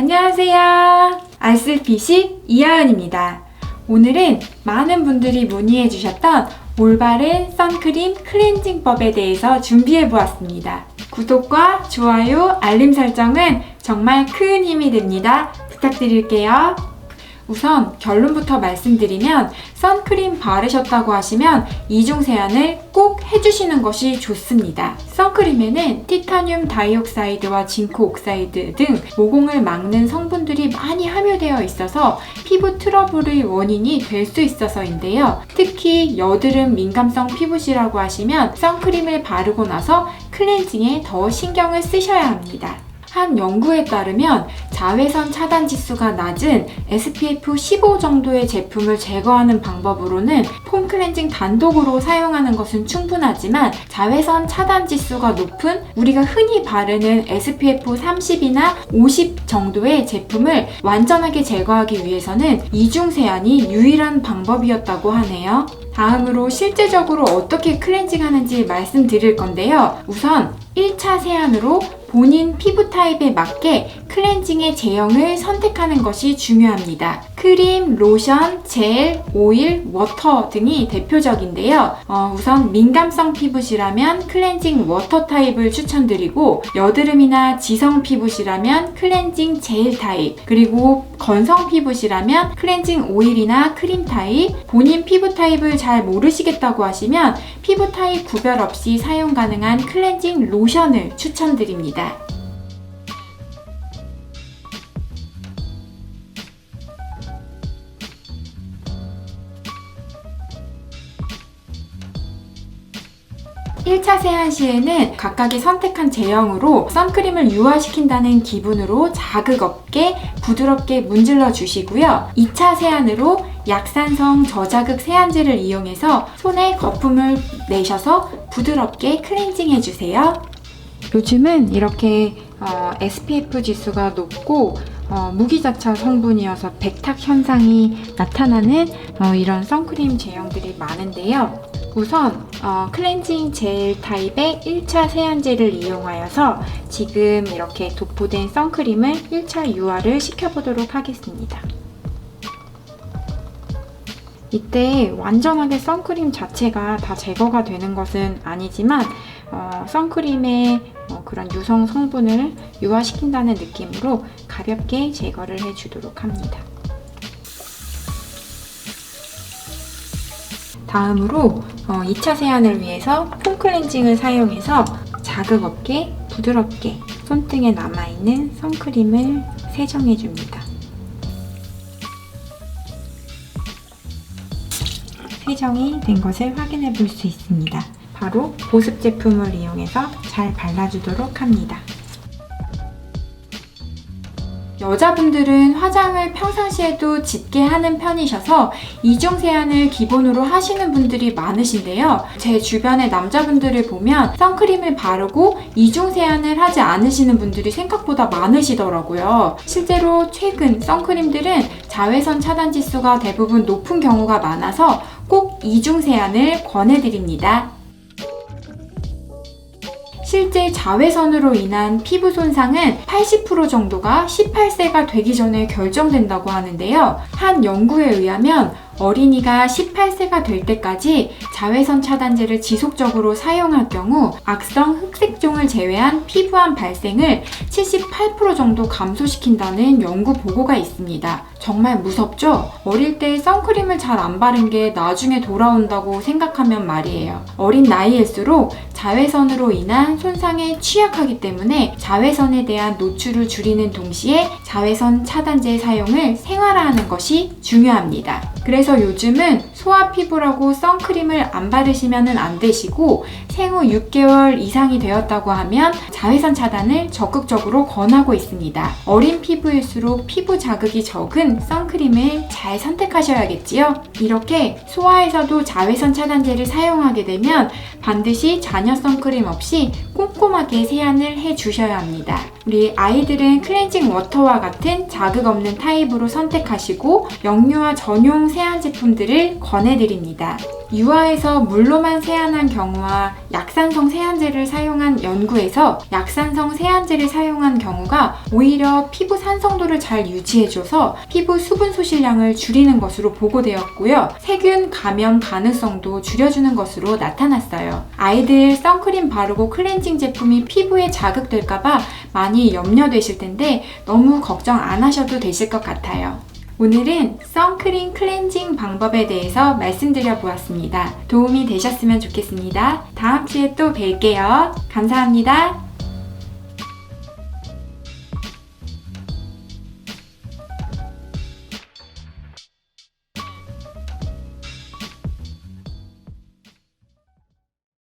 안녕하세요. 알쓸피식 이하연입니다. 오늘은 많은 분들이 문의해 주셨던 올바른 선크림 클렌징법에 대해서 준비해 보았습니다. 구독과 좋아요, 알림 설정은 정말 큰 힘이 됩니다. 부탁드릴게요. 우선 결론부터 말씀드리면 선크림 바르셨다고 하시면 이중 세안을 꼭 해주시는 것이 좋습니다. 선크림에는 티타늄 다이옥사이드와 징크 옥사이드 등 모공을 막는 성분들이 많이 함유되어 있어서 피부 트러블의 원인이 될 수 있어서인데요. 특히 여드름 민감성 피부시라고 하시면 선크림을 바르고 나서 클렌징에 더 신경을 쓰셔야 합니다. 한 연구에 따르면 자외선 차단 지수가 낮은 SPF 15 정도의 제품을 제거하는 방법으로는 폼 클렌징 단독으로 사용하는 것은 충분하지만 자외선 차단 지수가 높은 우리가 흔히 바르는 SPF 30이나 50 정도의 제품을 완전하게 제거하기 위해서는 이중 세안이 유일한 방법이었다고 하네요. 다음으로 실제적으로 어떻게 클렌징 하는지 말씀드릴 건데요. 우선 1차 세안으로 본인 피부 타입에 맞게 클렌징의 제형을 선택하는 것이 중요합니다. 크림, 로션, 젤, 오일, 워터 등이 대표적인데요. 어, 우선 민감성 피부시라면 클렌징 워터 타입을 추천드리고 여드름이나 지성 피부시라면 클렌징 젤 타입 그리고 건성 피부시라면 클렌징 오일이나 크림 타입 본인 피부 타입을 잘 모르시겠다고 하시면 피부 타입 구별 없이 사용 가능한 클렌징 로션을 추천드립니다. 일차 세안 시에는 각각의 선택한 제형으로 선크림을 유화시킨다는 기분으로 자극 없게 부드럽게 문질러 주시고요. 2차 세안으로 약산성 저자극 세안제를 이용해서 손에 거품을 내셔서 부드럽게 클렌징 해주세요. 요즘은 이렇게 어, SPF 지수가 높고 어, 무기자차 성분이어서 백탁 현상이 나타나는 어, 이런 선크림 제형들이 많은데요. 우선 어, 클렌징 젤 타입의 1차 세안제를 이용하여서 지금 이렇게 도포된 선크림을 1차 유화를 시켜보도록 하겠습니다. 이때 완전하게 선크림 자체가 다 제거가 되는 것은 아니지만 어, 선크림의 어, 그런 유성 성분을 유화시킨다는 느낌으로 가볍게 제거를 해주도록 합니다. 다음으로 어, 2차 세안을 위해서 폼 클렌징을 사용해서 자극 없게 부드럽게 손등에 남아있는 선크림을 세정해 줍니다. 세정이 된 것을 확인해 볼 수 있습니다. 바로 보습 제품을 이용해서 잘 발라주도록 합니다. 여자분들은 화장을 평상시에도 짙게 하는 편이셔서 이중 세안을 기본으로 하시는 분들이 많으신데요. 제 주변의 남자분들을 보면 선크림을 바르고 이중 세안을 하지 않으시는 분들이 생각보다 많으시더라고요. 실제로 최근 선크림들은 자외선 차단 지수가 대부분 높은 경우가 많아서 꼭 이중 세안을 권해드립니다. 실제 자외선으로 인한 피부 손상은 80% 정도가 18세가 되기 전에 결정된다고 하는데요. 한 연구에 의하면 어린이가 18세가 될 때까지 자외선 차단제를 지속적으로 사용할 경우 악성 흑색종을 제외한 피부암 발생을 78% 정도 감소시킨다는 연구 보고가 있습니다. 정말 무섭죠? 어릴 때 선크림을 잘 안 바른 게 나중에 돌아온다고 생각하면 말이에요. 어린 나이일수록 자외선으로 인한 손상에 취약하기 때문에 자외선에 대한 노출을 줄이는 동시에 자외선 차단제 사용을 생활화하는 것이 중요합니다. 그래서 요즘은 소아 피부라고 선크림을 안 바르시면 안 되시고 생후 6개월 이상이 되었다고 하면 자외선 차단을 적극적으로 권하고 있습니다. 어린 피부일수록 피부 자극이 적은 선크림을 잘 선택하셔야겠지요. 이렇게 소아에서도 자외선 차단제를 사용하게 되면 반드시 잔여 선크림 없이 꼼꼼하게 세안을 해 주셔야 합니다. 우리 아이들은 클렌징 워터와 같은 자극 없는 타입으로 선택하시고 영유아 전용 세안 제품들을 권해드립니다. 유아에서 물로만 세안한 경우와 약산성 세안제를 사용한 연구에서 약산성 세안제를 사용한 경우가 오히려 피부 산성도를 잘 유지해줘서 피부 수분 소실량을 줄이는 것으로 보고되었고요. 세균 감염 가능성도 줄여주는 것으로 나타났어요. 아이들 선크림 바르고 클렌징 제품이 피부에 자극될까봐 많이 염려되실 텐데 너무 걱정 안 하셔도 되실 것 같아요. 오늘은 선크림 클렌징 방법에 대해서 말씀드려 보았습니다. 도움이 되셨으면 좋겠습니다. 다음 주에 또 뵐게요. 감사합니다.